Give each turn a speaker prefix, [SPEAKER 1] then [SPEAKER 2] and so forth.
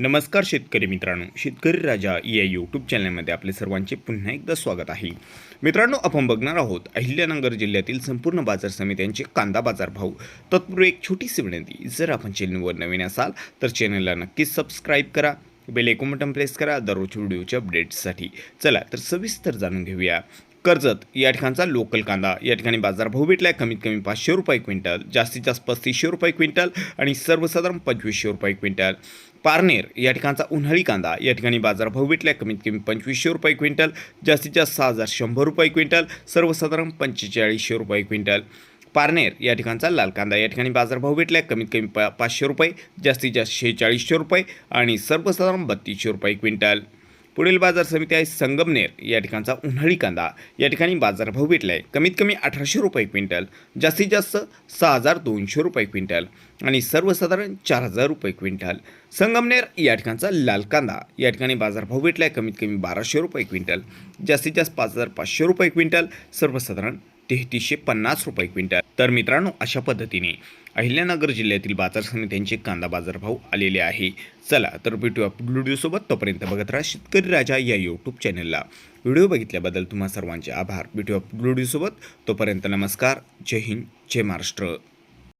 [SPEAKER 1] नमस्कार शेतकरी मित्रांनो शेतकरी राजा या यूट्यूब चॅनलमध्ये आपले सर्वांचे पुन्हा एकदा स्वागत आहे. मित्रांनो आपण बघणार आहोत अहिल्यानगर जिल्ह्यातील संपूर्ण बाजार समित्यांचे कांदा बाजार भाव तत्पूर्वी एक छोटीशी विनंती जर आपण चॅनलवर नवीन असाल तर चॅनलला नक्कीच सबस्क्राईब करा बेल ऐकून बटन प्रेस करा दररोज व्हिडिओच्या अपडेट्ससाठी चला तर सविस्तर जाणून घेऊया. कर्जत या ठिकाणचा लोकल कांदा. या ठिकाणी बाजारभाव भेटला आहे कमीत कमी पाचशे रुपये क्विंटल जास्तीत जास्त पस्तीसशे रुपये क्विंटल आणि सर्वसाधारण पंचवीसशे रुपये क्विंटल. पारनेर या ठिकाणचा उन्हाळी कांदा या ठिकाणी बाजारभाव भेटला आहे कमीत कमी पंचवीसशे रुपये क्विंटल जास्तीत जास्त सहा हजार शंभर रुपये क्विंटल सर्वसाधारण पंचेचाळीसशे रुपये क्विंटल. पारनेर या ठिकाणचा लाल कांदा या ठिकाणी बाजारभाव भेटला आहे कमीत कमी पा पाचशे रुपये जास्तीत जास्त शेहेचाळीसशे रुपये आणि सर्वसाधारण बत्तीसशे रुपये क्विंटल. पुढील बाजार समिती आहे संगमनेर. या ठिकाणचा उन्हाळी कांदा. या ठिकाणी बाजारभाव भेटला आहे कमीत कमी अठराशे रुपये क्विंटल. जास्तीत जास्त सहा हजार दोनशे रुपये क्विंटल. आणि सर्वसाधारण चार हजार रुपये क्विंटल. संगमनेर या ठिकाणचा लाल कांदा. या ठिकाणी बाजारभाव भेटला आहे कमीत कमी बाराशे रुपये क्विंटल. जास्तीत जास्त पाच हजार पाचशे रुपये क्विंटल. सर्वसाधारण तेहतीसशे पन्नास रुपये क्विंटल. तर मित्रांनो अशा पद्धतीने अहिल्यानगर जिल्ह्यातील बाजार समित्यांचे कांदा बाजारभाव आलेले आहे. चला तर भेटूया व्हिडिओसोबत तोपर्यंत बघत राहा शेतकरी राजा या यूट्यूब चॅनलला व्हिडिओ बघितल्याबद्दल तुम्हा सर्वांचे आभार. भेटूया पुढील व्हिडिओसोबत तोपर्यंत नमस्कार. जय हिंद जय महाराष्ट्र.